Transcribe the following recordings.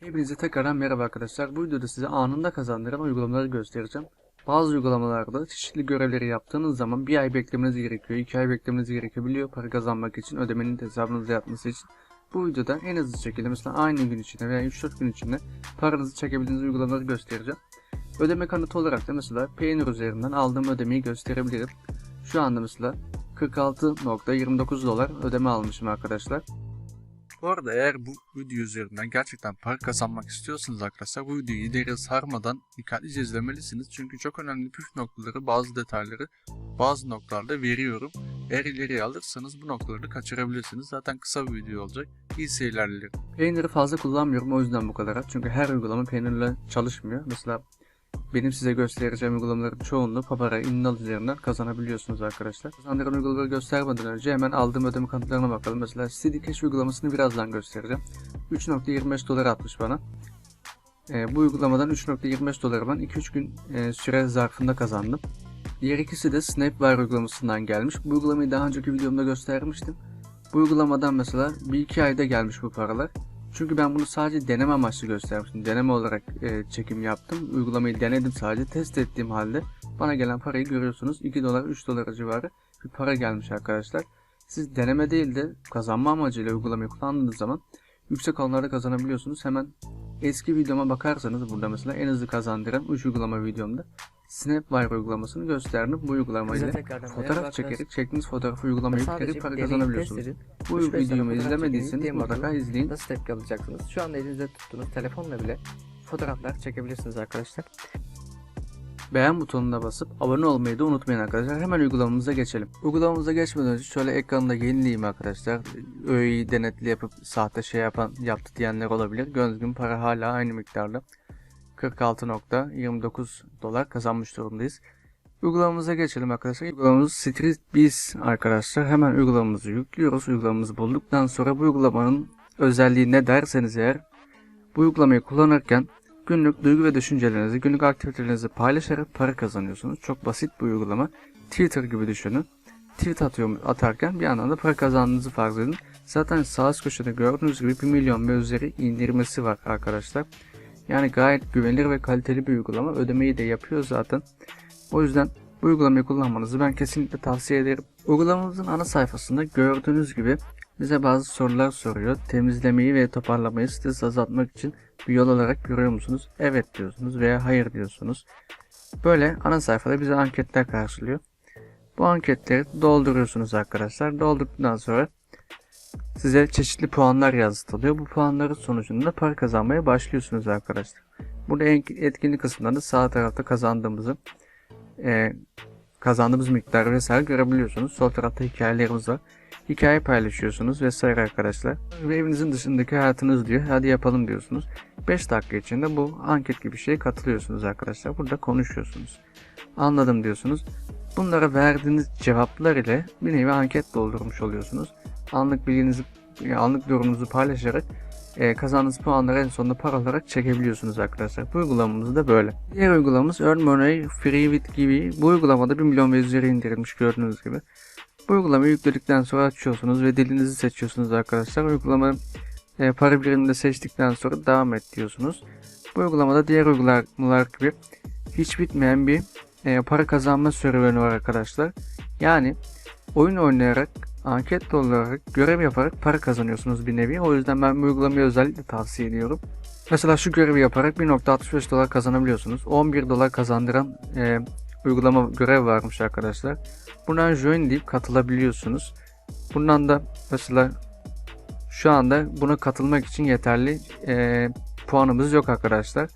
Hepinize tekrardan merhaba arkadaşlar. Bu videoda size anında kazandıran uygulamaları göstereceğim. Bazı uygulamalarda çeşitli görevleri yaptığınız zaman bir ay beklemeniz gerekiyor, iki ay beklemeniz gerekebiliyor para kazanmak için, ödemenin hesabınıza yatması için. Bu videoda en hızlı şekilde mesela aynı gün içinde veya 3-4 gün içinde paranızı çekebildiğiniz uygulamaları göstereceğim. Ödeme kanıtı olarak da mesela Payoneer üzerinden aldığım ödemeyi gösterebilirim. Şu anda mesela 46.29 dolar ödeme almışım arkadaşlar. Bu arada eğer bu video üzerinden gerçekten para kazanmak istiyorsanız arkadaşlar bu videoyu ileri sarmadan dikkatlice izlemelisiniz. Çünkü çok önemli püf noktaları, bazı detayları bazı noktalarda veriyorum. Eğer ileriye alırsanız bu noktaları kaçırabilirsiniz. Zaten kısa bir video olacak. İyi seyirler dilerim. Payoneer'ı fazla kullanmıyorum o yüzden bu kadar. Çünkü her uygulama Payoneer'la çalışmıyor. Mesela benim size göstereceğim uygulamaların çoğunluğu Papara, Innal üzerinden kazanabiliyorsunuz arkadaşlar. Kazandıran uygulamaları göstermeden önce hemen aldığım ödeme kanıtlarına bakalım. Mesela CD Cash uygulamasını birazdan göstereceğim. 3.25 dolar atmış bana. Ee, bu uygulamadan 3.25 doları ben 2-3 gün e, süre zarfında kazandım. Diğer ikisi de Snapwire uygulamasından gelmiş. Bu uygulamayı daha önceki videomda göstermiştim. Bu uygulamadan mesela bir iki ayda gelmiş bu paralar. Çünkü ben bunu sadece deneme amaçlı göstermiştim. Deneme olarak e, çekim yaptım. Uygulamayı denedim sadece. Test ettiğim halde bana gelen parayı görüyorsunuz. 2 dolar 3 dolar civarı bir para gelmiş arkadaşlar. Siz deneme değil de kazanma amacıyla uygulamayı kullandığınız zaman yüksek alanlarda kazanabiliyorsunuz. Hemen eski videoma bakarsanız burada mesela en hızlı kazandıran 3 uygulama videomda Snapwire uygulamasını gösterdim. Bu uygulamayla fotoğraf çekerek çektiğiniz fotoğrafı uygulamaya yükleyerek para kazanabiliyorsunuz. Bu 3-5 tane videomu izlemediyseniz mutlaka izleyin. Nasıl tepki alacaksınız? Şu anda elinizde tuttuğunuz telefonla bile fotoğraflar çekebilirsiniz arkadaşlar. Beğen butonuna basıp abone olmayı da unutmayın arkadaşlar. Hemen uygulamamıza geçelim. Uygulamamıza geçmeden önce şöyle ekranda yenileyim arkadaşlar. Öğeyi denetli yapıp sahte şey yapan yaptı diyenler olabilir. Gördüğünüz gibi para hala aynı miktarda. 46.29 dolar kazanmış durumdayız. Uygulamamıza geçelim arkadaşlar. Uygulamamız Street Biz arkadaşlar. Hemen uygulamamızı yüklüyoruz. Uygulamamızı bulduktan sonra bu uygulamanın özelliği ne derseniz eğer bu uygulamayı kullanırken günlük duygu ve düşüncelerinizi, günlük aktivitelerinizi paylaşarak para kazanıyorsunuz. Çok basit bir uygulama. Twitter gibi düşünün. Tweet atıyor, atarken bir yandan da para kazandığınızı farz edin. Zaten sağ üst köşede gördüğünüz gibi 1 milyon ve üzeri indirmesi var arkadaşlar. Yani gayet güvenilir ve kaliteli bir uygulama. Ödemeyi de yapıyor zaten. O yüzden bu uygulamayı kullanmanızı ben kesinlikle tavsiye ederim. Uygulamamızın ana sayfasında gördüğünüz gibi bize bazı sorular soruyor. Temizlemeyi ve toparlamayı stres azaltmak için bir yol olarak görüyor musunuz? Evet diyorsunuz veya hayır diyorsunuz. Böyle ana sayfada bize anketler karşılıyor. Bu anketleri dolduruyorsunuz arkadaşlar. Doldurduktan sonra size çeşitli puanlar yazdırılıyor. Bu puanların sonucunda para kazanmaya başlıyorsunuz arkadaşlar. Burada etkinlik kısımlarında sağ tarafta kazandığımızı e, kazandığımız miktarı vesaire görebiliyorsunuz. Sol tarafta hikayelerimiz var. Hikaye paylaşıyorsunuz vesaire arkadaşlar. Ve evinizin dışındaki hayatınız diyor. Hadi yapalım diyorsunuz. 5 dakika içinde bu anket gibi şeye katılıyorsunuz arkadaşlar. Burada konuşuyorsunuz. Anladım diyorsunuz. Bunlara verdiğiniz cevaplar ile bir nevi anket doldurmuş oluyorsunuz. Anlık bilginizi, anlık durumunuzu paylaşarak e, kazandığınız puanları en sonunda para olarak çekebiliyorsunuz arkadaşlar. Bu uygulamamız da böyle. Diğer uygulamamız Earn Money Free With gibi. Bu uygulamada 1 milyon ve üzeri indirilmiş gördüğünüz gibi. Bu uygulamayı yükledikten sonra açıyorsunuz ve dilinizi seçiyorsunuz arkadaşlar. Uygulama e, para biriminde seçtikten sonra devam et diyorsunuz. Bu uygulamada diğer uygulamalar gibi hiç bitmeyen bir e, para kazanma serüveni var arkadaşlar. Yani oyun oynayarak, anket olarak, görev yaparak para kazanıyorsunuz bir nevi. O yüzden ben bu uygulamayı özellikle tavsiye ediyorum. Mesela şu görevi yaparak 1.65 dolar kazanabiliyorsunuz. 11 dolar kazandıran e, uygulama görev varmış arkadaşlar. Buradan join deyip katılabiliyorsunuz. Bundan da mesela şu anda buna katılmak için yeterli e, puanımız yok arkadaşlar.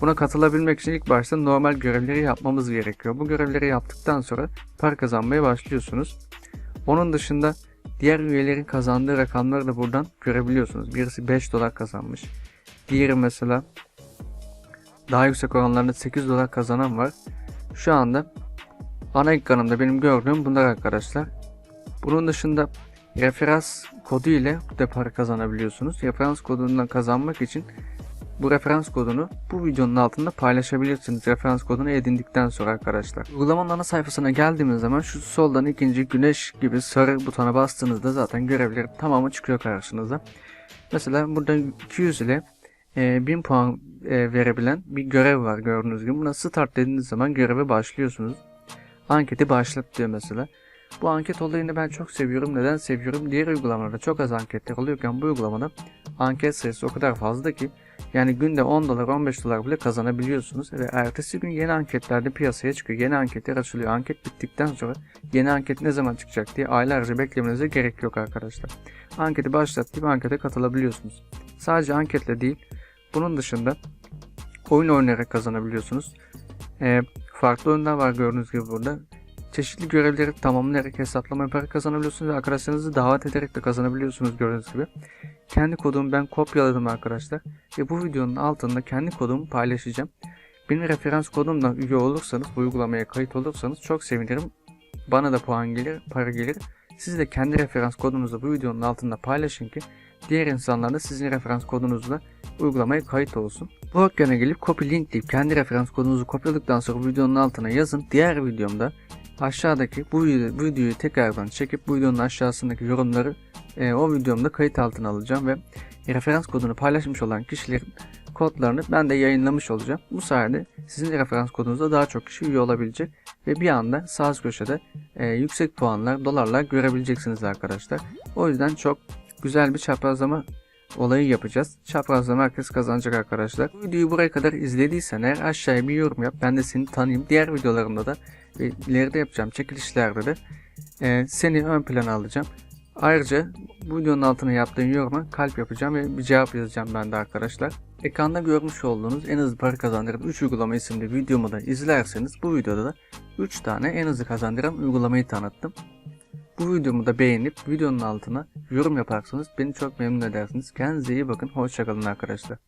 Buna katılabilmek için ilk başta normal görevleri yapmamız gerekiyor. Bu görevleri yaptıktan sonra para kazanmaya başlıyorsunuz. Onun dışında diğer üyelerin kazandığı rakamları da buradan görebiliyorsunuz. Birisi 5 dolar kazanmış. Diğeri mesela daha yüksek oranlarda 8 dolar kazanan var. Şu anda ana ekranımda benim gördüğüm bunlar arkadaşlar. Bunun dışında referans kodu ile de para kazanabiliyorsunuz. Referans kodundan kazanmak için bu referans kodunu bu videonun altında paylaşabilirsiniz. Referans kodunu edindikten sonra arkadaşlar. Uygulamanın ana sayfasına geldiğimiz zaman şu soldan ikinci güneş gibi sarı butona bastığınızda zaten görevlerin tamamı çıkıyor karşınıza. Mesela buradan 200 ile e, 1000 puan e, verebilen bir görev var gördüğünüz gibi. Buna start dediğiniz zaman göreve başlıyorsunuz. Anketi başlat diyor mesela. Bu anket olayını ben çok seviyorum. Neden seviyorum? Diğer uygulamalarda çok az anketler oluyorken bu uygulamada anket sayısı o kadar fazla ki yani günde 10 dolar 15 dolar bile kazanabiliyorsunuz ve ertesi gün yeni anketlerde piyasaya çıkıyor. Yeni anketler açılıyor. Anket bittikten sonra yeni anket ne zaman çıkacak diye aylarca beklemenize gerek yok arkadaşlar. Anketi başlat deyip ankete katılabiliyorsunuz. Sadece anketle değil bunun dışında oyun oynayarak kazanabiliyorsunuz. Ee, farklı oyunlar var gördüğünüz gibi burada. Çeşitli görevleri tamamlayarak hesaplama yaparak kazanabiliyorsunuz ve arkadaşlarınızı davet ederek de kazanabiliyorsunuz gördüğünüz gibi. Kendi kodumu ben kopyaladım arkadaşlar ve bu videonun altında kendi kodumu paylaşacağım. Benim referans kodumdan üye olursanız, bu uygulamaya kayıt olursanız çok sevinirim. Bana da puan gelir, para gelir. Siz de kendi referans kodunuzu bu videonun altında paylaşın ki diğer insanlar da sizin referans kodunuzla uygulamaya kayıt olsun. Ekrana gelip copy link deyip kendi referans kodunuzu kopyaladıktan sonra videonun altına yazın. Diğer videomda aşağıdaki bu, video, bu videoyu tekrardan çekip bu videonun aşağısındaki yorumları e, o videomda kayıt altına alacağım ve referans kodunu paylaşmış olan kişilerin kodlarını ben de yayınlamış olacağım. Bu sayede sizin referans kodunuzda daha çok kişi üye olabilecek ve bir anda sağ üst köşede e, yüksek puanlar, dolarlar görebileceksiniz arkadaşlar. O yüzden çok güzel bir çaprazlama olayı yapacağız. Çaprazlama herkes kazanacak arkadaşlar. Bu videoyu buraya kadar izlediysen eğer aşağıya bir yorum yap. Ben de seni tanıyayım. Diğer videolarımda da ve ileride yapacağım çekilişlerde de e, seni ön plana alacağım. Ayrıca bu videonun altına yaptığın yoruma kalp yapacağım ve bir cevap yazacağım ben de arkadaşlar. Ekranda görmüş olduğunuz en hızlı para kazandıran 3 uygulama isimli videomu da izlerseniz bu videoda da 3 tane en hızlı kazandıran uygulamayı tanıttım. Bu videomu da beğenip videonun altına yorum yaparsanız beni çok memnun edersiniz. Kendinize iyi bakın. Hoşçakalın arkadaşlar.